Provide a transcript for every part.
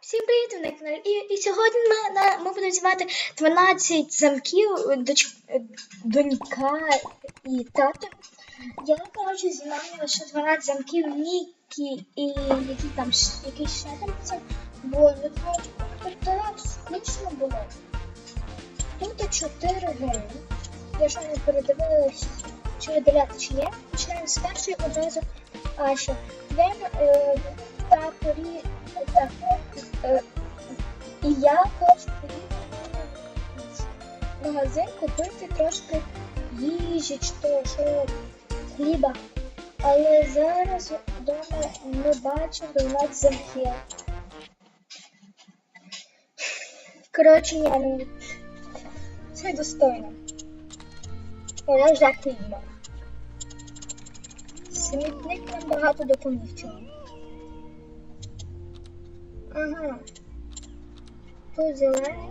Всім привіт, ви на каналі. І, і сьогодні ми, на, ми будемо знімати 12 замків доч, донька і тата. Я, коротше, знімаю лише 12 замків Нікі і які там, які ще там це. Бо так скучно було. Тут 4 гри. Я ще не передивилась, чи видаляти, чи ні. Починаємо з першої одразу Аша. Він е, та порі... Е, і я хочу магазин купити трошки їжі, чи то, що хліба. Але зараз вдома не бачу до нас замків. Коротше, я не це достойно. Я жахи їм. Смітник нам багато допоміг цьому. Ага. Тут зелений,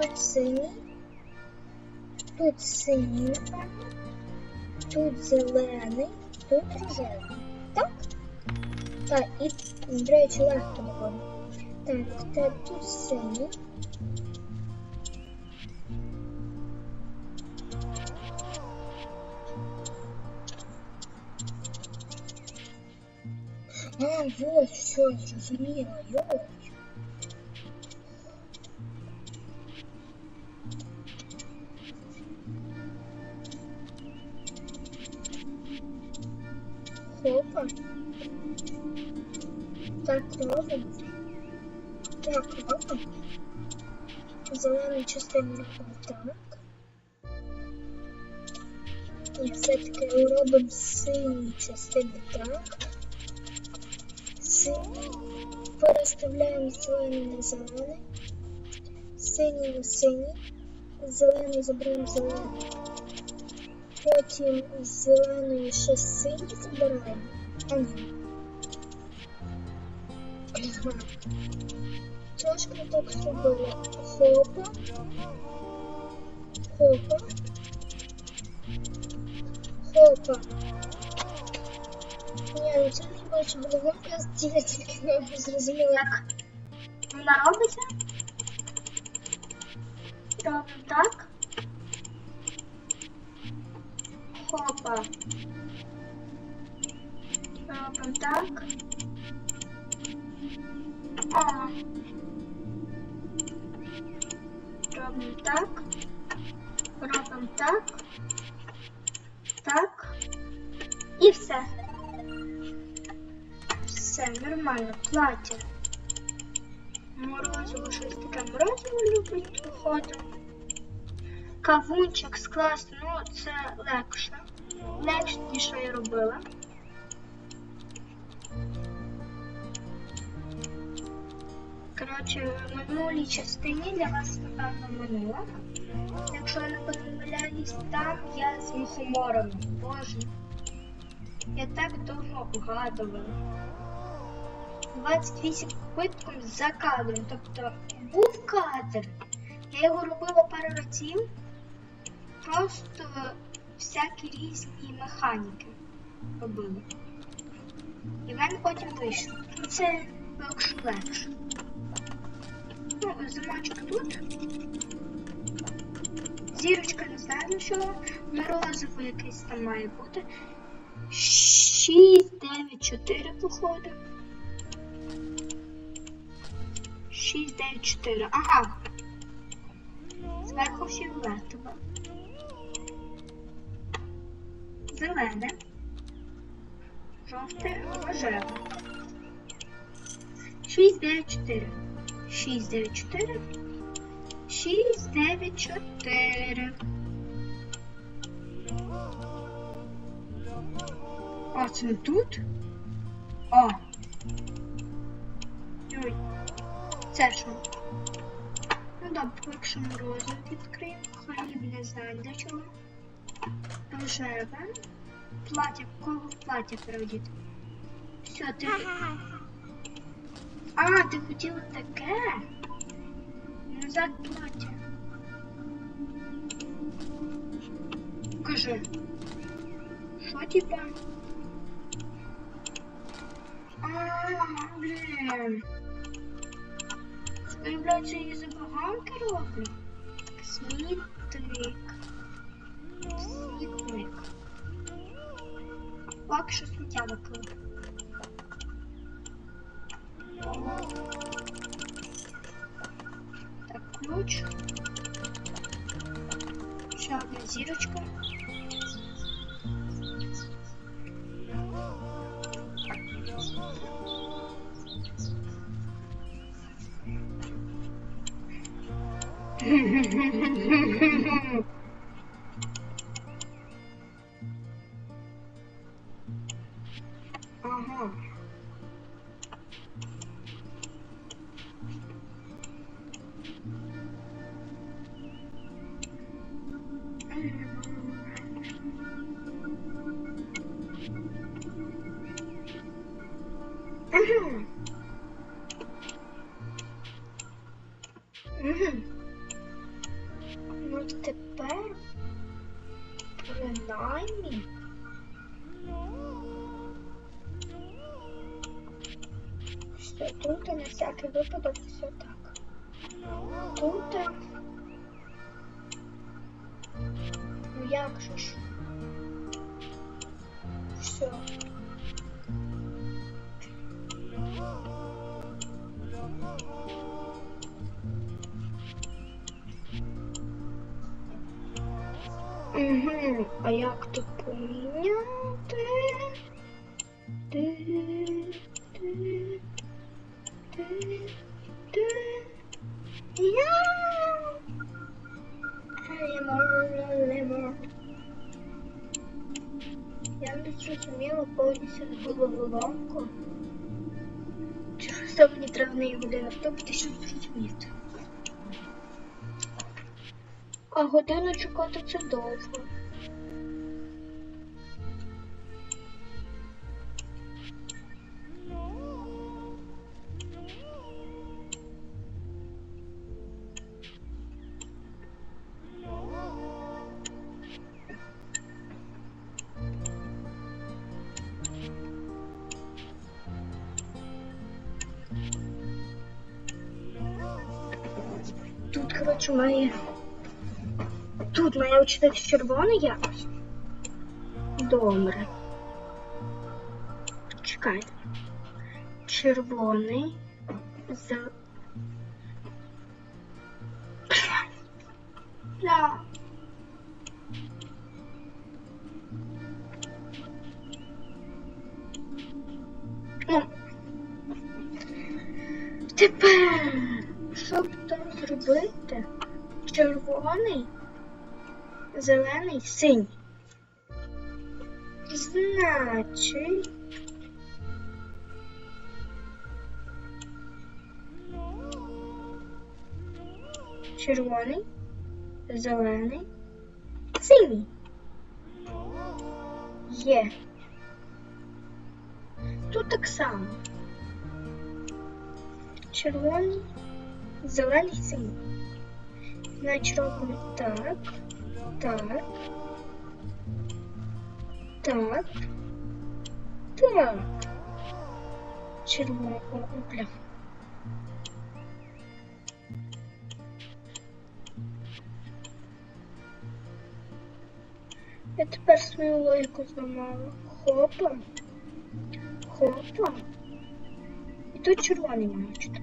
тут синій, тут синій, тут зелений, тут рожевий. Так? Так, і, до речі, легко було. Так, Так, тут синій. А, вот, все, зрозуміло, йой. Хопа. Так, робимо. Так, робимо. Зелену частину так. І все-таки робимо синю частину так. Синій. Переставляємо зелений на зелений. Синій на синій. Зелений забираємо зелений. Потім з зеленої ще синій забираємо. А ні. Трошки так зробили. Хопа. Хопа. Хопа. Ні, ну це не бачу, бо гонка з я тільки не зрозуміла, як вона робиться. Робимо так. Хопа. Робимо так. О. Робимо так. Робимо так. Так. І все. Все, нормально, плаття. Морозиво, щось таке морозиво любить, походу. Кавунчик скласти, ну це легше. Легше, ніж що я робила. Коротше, в минулій частині для вас, напевно, минула. Якщо я не помиляюсь, там я з мухомором. Боже. Я так довго угадувала. 28 квитком за кадром. Тобто був кадр. Я його робила пару разів. Просто всякі різні механіки робила. І в мене потім вийшло. І Це легше легше. Ну, замочок тут. Зірочка не знаю для чого. Морозиво якесь там має бути. 6, 9, 4 походу. 6, 9, 4. Ага. Зверху фіолетове. Зелене. Жовте, рожеве. 6, 9, 4. 6, 9, 4. 6, 9, 4. А, це тут? О. Ой. Це що? Ну добре, якщо морозиво відкриємо, хліб не знаю для чого. Рожеве. Плаття, кого в плаття переодіти? Все, ти. А, ти хотіла таке? Назад плаття. Кажи. Що типа? А, блін. Ну, блядь, це і забаганки роблю. Смітник. Смітник. Поки що сміття викину. Так, ключ. Ще одна зірочка. Угу. А як тут поміняти? Ти, ти, ти, ти. Я. Лемон. Я не зрозуміла повністю головоломку. Це мені треба неї годину втопити, щоб зрозуміти. А годину чекати це довго. Тут, коротше, має. Тут має учитись червоний якось. Добре. Чекайте. Червоний. За. Да. Ну. Тепер, щоб там зробити? Червоний, зелений, синій. Значить. Червоний, зелений, синій. Є. Тут так само. Червоний, зелений, синій. Значить робимо так, так, так, так. Червоний, о, бля. Я тепер свою логіку зламала. Хопа. Хопа. І тут червоний має бути.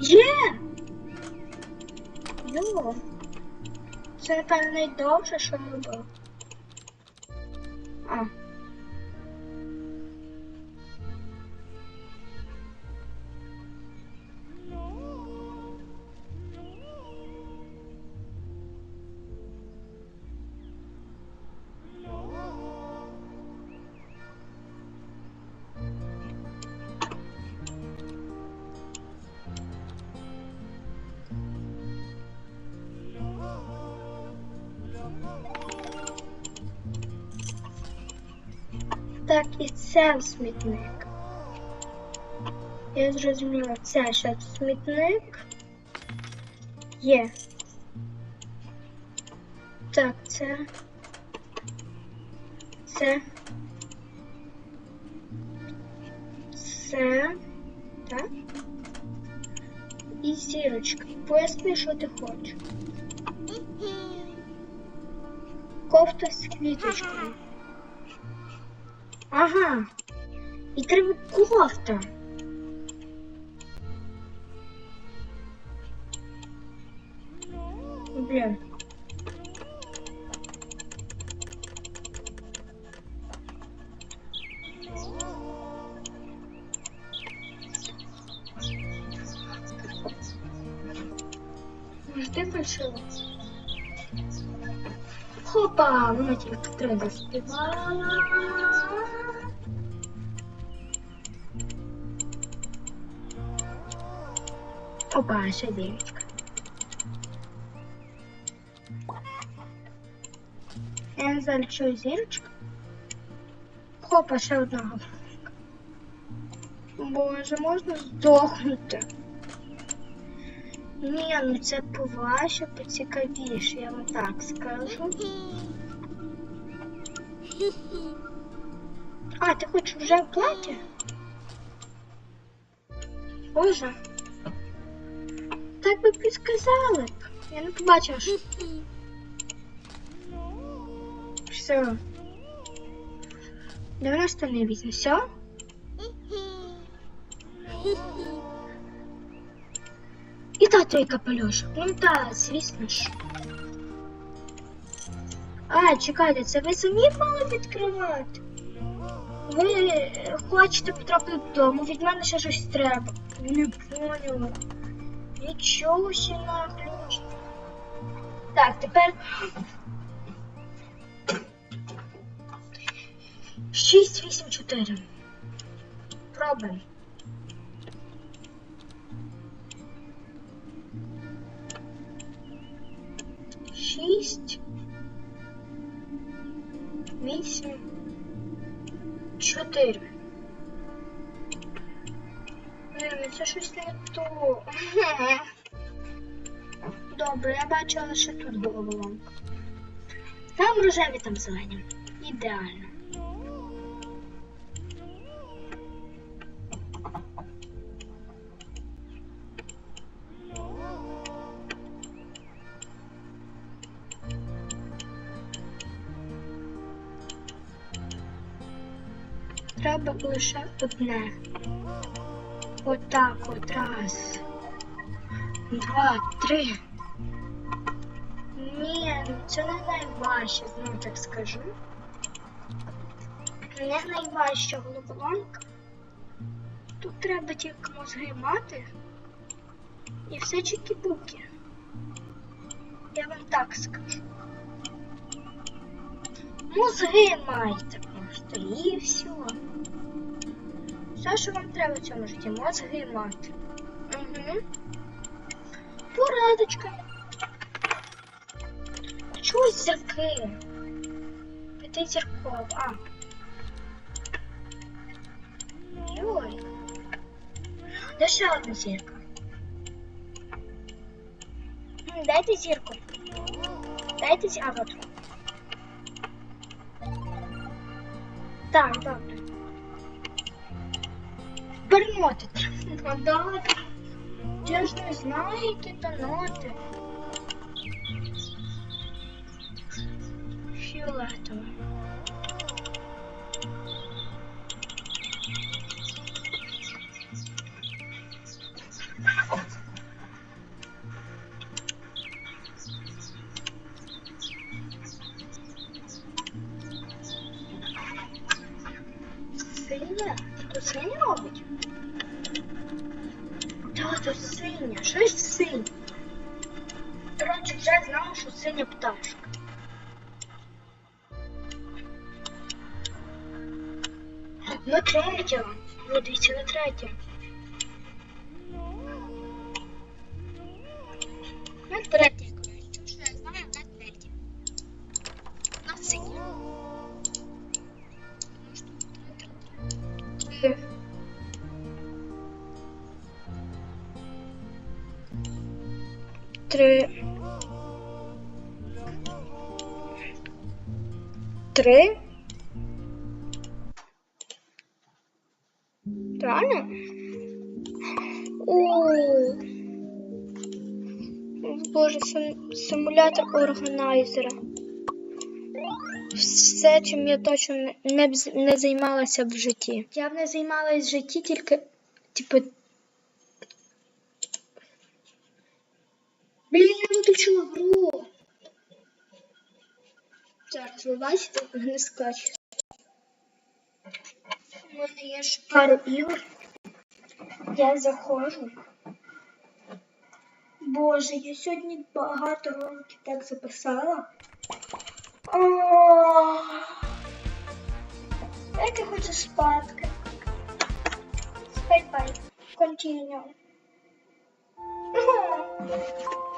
Є! Йо! Це, напевно, найдовше, що я робив. А. це смітник. Я зрозуміла, це ще смітник. Є. Так, це. Це. Це. так? І зірочка. Поясни, що ти хочеш. Кофта з квіточкою. Ага. І треба кофта. Блін. Може, ти почула? Хопа, вона тільки три заспівала. Опа, ще дівчинка. Я не знаю, що зірочка. Хопа, ще головка. Боже, можна здохнути. Ні, ну це поважче, поцікавіше, я вам так скажу. А, ти хочеш вже в платі? Боже. Так би підсказали б. Я не побачила, що. Все. 90 не візьме. Все? І тато і капелюшок. Ну так, звісно ж. А, чекайте, це ви самі мали відкривати? Ви е, хочете потрапити додому, від мене ще щось треба. Не поняла. Нічого ще наглюш. Так, тепер. Шість, вісім, чотири. Пробуємо. Шість. Вісім. Чотири. Блін, ну це щось не то. Добре, я бачила лише тут головоломка. Там рожеві, там зелені. Ідеально. Треба лише одне. Отак от раз. Два, три. Ні, ну це не найважче, знову так скажу. Не найважча головоломка. Тут треба тільки мозги мати. І все чікі-буки. Я вам так скажу. Мозги майте просто і все. Все, що вам треба в цьому житті, мозги мати. Угу. Порадочка. Чогось заки. П'ятизіркова. А. Ой. Де ще одна зірка? Дайте зірку. Дайте зірку. А, вот. Так, добре. Перемоти. Надати. да. Я ж не знаю, які то ноти. Фіолетове. Знала, що синя пташка. На третя. Ну, дивіться, на третя. На третя, коротше. три. Реально? Ой. Боже, симулятор органайзера. Все, чим я точно не не займалася в житті. Я б не займалася в житті тільки, типу. Блін, я виключила гру. Зараз ви бачите, не скачу. У мене є ще пару ігор. Я заходжу. Боже, я сьогодні багато роликів так записала. Я хочу спадки. Спай-пай. Continue. Нарешті.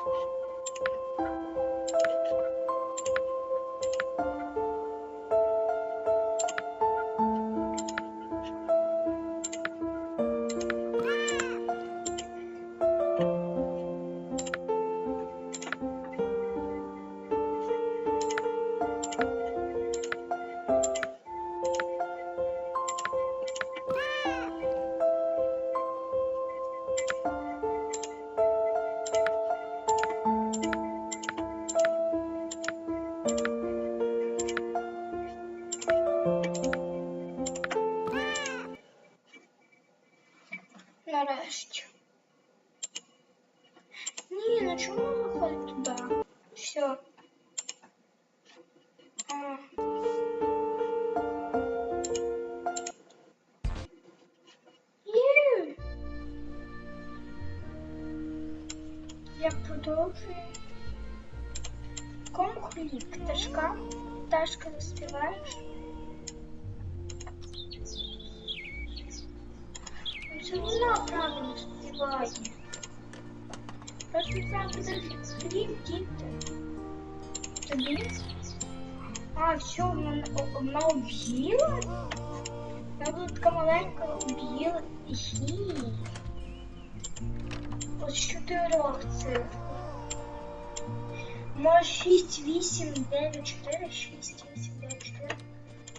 Кому хліб? Пташка? Пташка заспіваєш? Ну, Це вона правильно співає. Просто треба хліб, діти. Тобі? А, все, вона, вона об'їла? Вона була така маленька, об'їла і хі. Ось чотирьох цифр. Може 6, 8, 9, 4, 6, 8, 9, 4.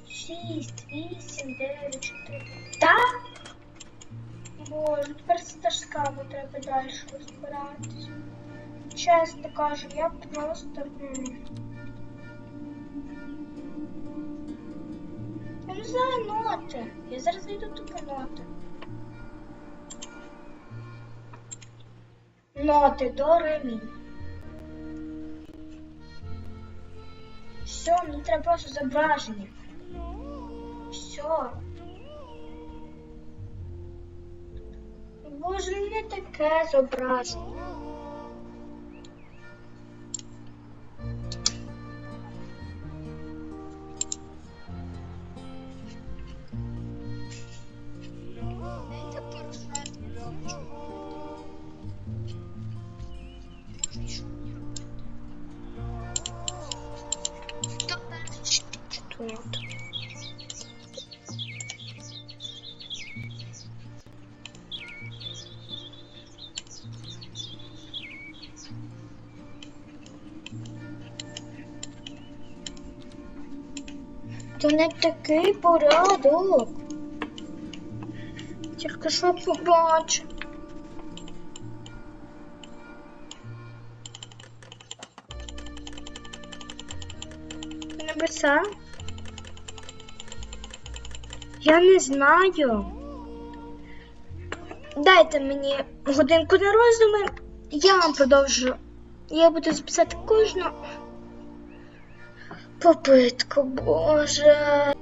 6, 8, 9, 4. Так? Боже, тепер з пташками треба далі розбиратися. Чесно кажу, я просто. Я не знаю ноти. Я зараз знайду тупо ноти. Ноти до ремі. Все, мені треба просто зображення. Все. Боже, не таке зображення. Тут. То не такий порядок. Тільки що побачив. Я не знаю. Дайте мені годинку на роздуми, я вам продовжу. Я буду записати кожну попитку, боже.